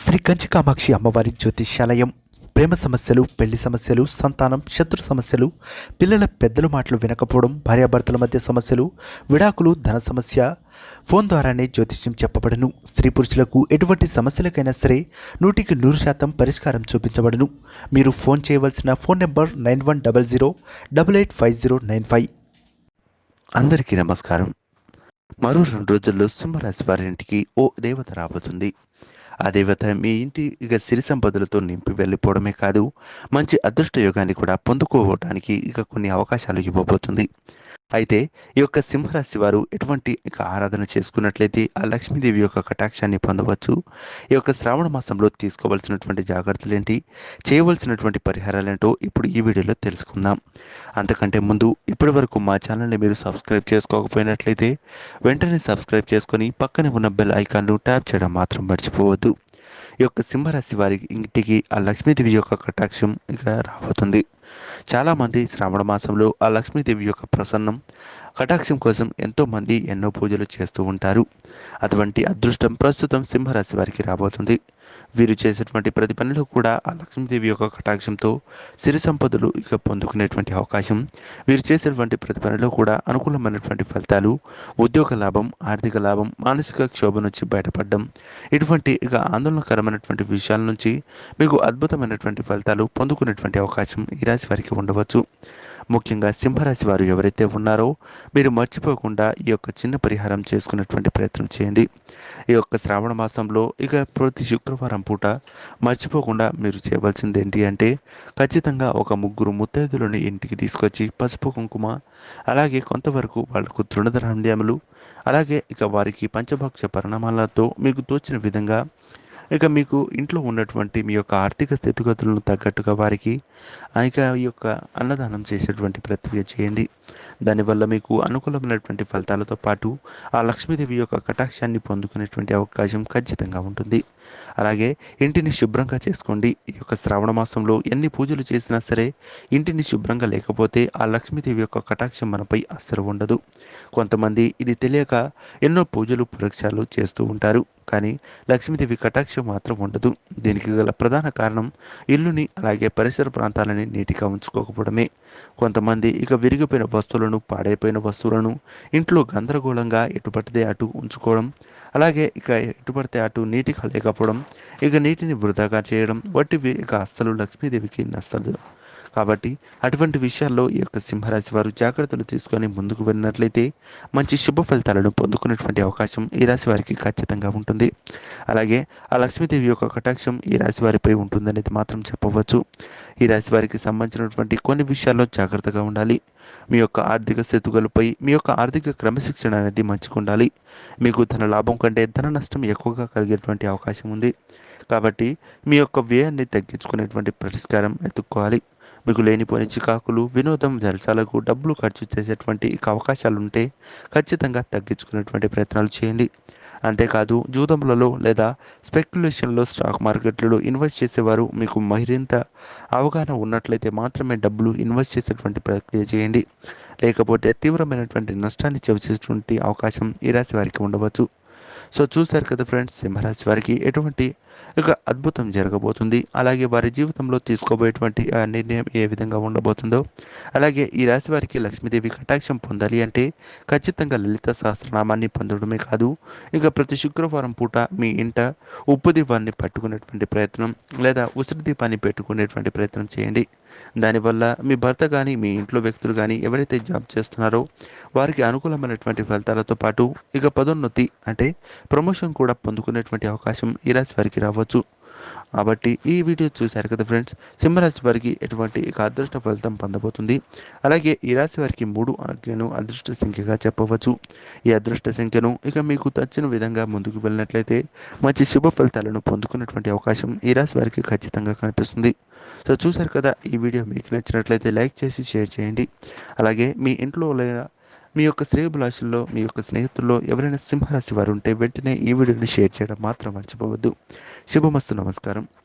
శ్రీ కంచి కామాక్షి అమ్మవారి జ్యోతిష్యాలయం. ప్రేమ సమస్యలు పెళ్ళి సమస్యలు సంతానం శత్రు సమస్యలు పిల్లల పెద్దల మాటలు వినకపోవడం భార్యాభర్తల మధ్య సమస్యలు విడాకులు ధన సమస్య ఫోన్ ద్వారానే జ్యోతిష్యం చెప్పబడను. స్త్రీ పురుషులకు ఎటువంటి సమస్యలకైనా సరే నూటికి నూరు శాతం పరిష్కారం చూపించబడను. మీరు ఫోన్ చేయవలసిన phone number nine one double zero double eight five zero nine five. అందరికీ నమస్కారం. మరో రెండు రోజుల్లో సింహరాశి వారింటికి ఓ దేవత రాబోతుంది. ఆ దేవత మీ ఇంటి ఇక సిరి సంపదలతో నింపి వెళ్ళిపోవడమే కాదు మంచి అదృష్ట యోగాన్ని కూడా పొందుకోవడానికి ఇక కొన్ని అవకాశాలు ఇవ్వబోతుంది. అయితే ఈ యొక్క సింహరాశి వారు ఎటువంటి ఆరాధన చేసుకున్నట్లయితే ఆ లక్ష్మీదేవి యొక్క కటాక్షాన్ని పొందవచ్చు. ఈ యొక్క శ్రావణ మాసంలో తీసుకోవాల్సినటువంటి జాగ్రత్తలు ఏంటి చేయవలసినటువంటి పరిహారాలేంటో ఇప్పుడు ఈ వీడియోలో తెలుసుకుందాం. అంతకంటే ముందు ఇప్పటి వరకు మా ఛానల్ని మీరు సబ్స్క్రైబ్ చేసుకోకపోయినట్లయితే వెంటనే సబ్స్క్రైబ్ చేసుకొని పక్కనే ఉన్న బెల్ ఐకాన్ను ట్యాప్ చేయడం మాత్రం మర్చిపోవద్దు. ఈ యొక్క సింహరాశి వారి ఇంటికి ఆ లక్ష్మీదేవి యొక్క కటాక్షం ఇక రాబోతుంది. చాలామంది శ్రావణ మాసంలో ఆ లక్ష్మీదేవి యొక్క ప్రసన్నం కటాక్షం కోసం ఎంతోమంది ఎన్నో పూజలు చేస్తూ ఉంటారు. అటువంటి అదృష్టం ప్రస్తుతం సింహరాశి వారికి రాబోతుంది. వీరు చేసేటువంటి ప్రతి పనిలో కూడా ఆ లక్ష్మీదేవి యొక్క కటాక్షంతో సిరి సంపదలు ఇక పొందుకునేటువంటి అవకాశం వీరు చేసేటువంటి ప్రతి పనిలో కూడా అనుకూలమైనటువంటి ఫలితాలు ఉద్యోగ లాభం ఆర్థిక లాభం మానసిక క్షోభ నుంచి బయటపడడం ఇటువంటి ఇక ఆందోళనకరమైనటువంటి విషయాల నుంచి మీకు అద్భుతమైనటువంటి ఫలితాలు పొందుకునేటువంటి అవకాశం ఈ రాశి వారికి ఉండవచ్చు. ముఖ్యంగా సింహరాశి వారు ఎవరైతే ఉన్నారో మీరు మర్చిపోకుండా ఈ యొక్క చిన్న పరిహారం చేసుకునేటువంటి ప్రయత్నం చేయండి. ఈ యొక్క శ్రావణ మాసంలో ఇక ప్రతి శుక్రవారం పూట మర్చిపోకుండా మీరు చేయవలసింది ఏంటి అంటే ఖచ్చితంగా ఒక ముగ్గురు ముత్తైదులను ఇంటికి తీసుకొచ్చి పసుపు కుంకుమ అలాగే కొంతవరకు వాళ్ళకు తృణధాన్యములు అలాగే ఇక వారికి పంచభక్ష పరిణామాలతో మీకు తోచిన విధంగా ఇక మీకు ఇంట్లో ఉన్నటువంటి మీ యొక్క ఆర్థిక స్థితిగతులను తగ్గట్టుగా వారికి ఇక ఈ యొక్క అన్నదానం చేసేటువంటి ప్రక్రియ చేయండి. దానివల్ల మీకు అనుకూలమైనటువంటి ఫలితాలతో పాటు ఆ లక్ష్మీదేవి యొక్క కటాక్షాన్ని పొందుకునేటువంటి అవకాశం ఖచ్చితంగా ఉంటుంది. అలాగే ఇంటిని శుభ్రంగా చేసుకోండి. ఈ యొక్క శ్రావణ మాసంలో ఎన్ని పూజలు చేసినా సరే ఇంటిని శుభ్రంగా లేకపోతే ఆ లక్ష్మీదేవి యొక్క కటాక్షం మనపై అస్సలు ఉండదు. కొంతమంది ఇది తెలియక ఎన్నో పూజలు పురక్షాలు చేస్తూ ఉంటారు. కానీ లక్ష్మీదేవి కటాక్షం మాత్రం ఉండదు. దీనికి గల ప్రధాన కారణం ఇల్లుని అలాగే పరిసర ప్రాంతాలని నీటిగా ఉంచుకోకపోవడమే. కొంతమంది ఇక విరిగిపోయిన వస్తువులను పాడైపోయిన వస్తువులను ఇంట్లో గందరగోళంగా ఎటుపడితే అటు ఉంచుకోవడం అలాగే ఇక ఎటుపడితే అటు నీటిగా లేకపోవడం ఇక నీటిని వృధాగా చేయడం వంటివి ఇక అస్సలు లక్ష్మీదేవికి నచ్చదు. కాబట్టి అటువంటి విషయాల్లో ఈ యొక్క సింహరాశి వారు జాగ్రత్తలు తీసుకొని ముందుకు వెళ్ళినట్లయితే మంచి శుభ ఫలితాలను పొందుకునేటువంటి అవకాశం ఈ రాశి వారికి ఖచ్చితంగా ఉంటుంది. అలాగే ఆ లక్ష్మీదేవి యొక్క కటాక్షం ఈ రాశి వారిపై ఉంటుందనేది మాత్రం చెప్పవచ్చు. ఈ రాశి వారికి సంబంధించినటువంటి కొన్ని విషయాల్లో జాగ్రత్తగా ఉండాలి. మీ యొక్క ఆర్థిక స్థితిగతులపై మీ యొక్క ఆర్థిక క్రమశిక్షణ అనేది మంచిగా ఉండాలి. మీకు ధన లాభం కంటే ధన నష్టం ఎక్కువగా కలిగేటువంటి అవకాశం ఉంది. కాబట్టి మీ యొక్క వ్యయాన్ని తగ్గించుకునేటువంటి పరిష్కారం ఎత్తుక్కోవాలి. మీకు లేనిపోయిన చికాకులు వినోదం జలసాలకు డబ్బులు ఖర్చు చేసేటువంటి అవకాశాలుంటే అవకాశాలు ఉంటే ఖచ్చితంగా తగ్గించుకునేటువంటి ప్రయత్నాలు చేయండి. అంతేకాదు జూదంలలో లేదా స్పెక్యులేషన్లో స్టాక్ మార్కెట్లలో ఇన్వెస్ట్ చేసేవారు మీకు మరింత అవగాహన ఉన్నట్లయితే మాత్రమే డబ్బులు ఇన్వెస్ట్ చేసేటువంటి ప్రక్రియ చేయండి. లేకపోతే తీవ్రమైనటువంటి నష్టాన్ని చవిచేటువంటి అవకాశం ఈ రాశి వారికి ఉండవచ్చు. సో చూశారు కదా ఫ్రెండ్స్ సింహరాశి వారికి ఎటువంటి ఒక అద్భుతం జరగబోతుంది. అలాగే వారి జీవితంలో తీసుకోబోయేటువంటి ఆ నిర్ణయం ఏ విధంగా ఉండబోతుందో అలాగే ఈ రాశి వారికి లక్ష్మీదేవి కటాక్షం పొందాలి అంటే ఖచ్చితంగా లలిత సహస్రనామాన్ని పొందడమే కాదు ఇక ప్రతి శుక్రవారం పూట మీ ఇంట ఉప్పు దీపాన్ని పట్టుకునేటువంటి ప్రయత్నం లేదా ఉసిరి దీపాన్ని పెట్టుకునేటువంటి ప్రయత్నం చేయండి. దానివల్ల మీ భర్త కానీ మీ ఇంట్లో వ్యక్తులు కానీ ఎవరైతే జాబ్ చేస్తున్నారో వారికి అనుకూలమైనటువంటి ఫలితాలతో పాటు ఇక పదోన్నతి అంటే ప్రమోషన్ కూడా పొందుకునేటువంటి అవకాశం ఈ రాశి వారికి రావచ్చు. కాబట్టి ఈ వీడియో చూశారు కదా ఫ్రెండ్స్? సింహరాశి వారికి ఎటువంటి ఇక అదృష్ట ఫలితం పొందబోతుంది? అలాగే ఈ రాశి వారికి మూడు ఆజ్ఞను అదృష్ట సంఖ్యగా చెప్పవచ్చు. ఈ అదృష్ట సంఖ్యను ఇక మీకు తచ్చిన విధంగా ముందుకు వెళ్ళినట్లయితే మంచి శుభ ఫలితాలను పొందుకున్నటువంటి అవకాశం ఈ రాశి వారికి ఖచ్చితంగా కనిపిస్తుంది. సో చూశారు కదా ఈ వీడియో మీకు నచ్చినట్లయితే లైక్ చేసి షేర్ చేయండి. అలాగే మీ ఇంట్లో లేదా మీ యొక్క శ్రేయభిలాషుల్లో మీ యొక్క స్నేహితుల్లో ఎవరైనా సింహరాశి వారు ఉంటే వెంటనే ఈ వీడియోని షేర్ చేయడం మాత్రం మర్చిపోవద్దు. శుభమస్తు నమస్కారం.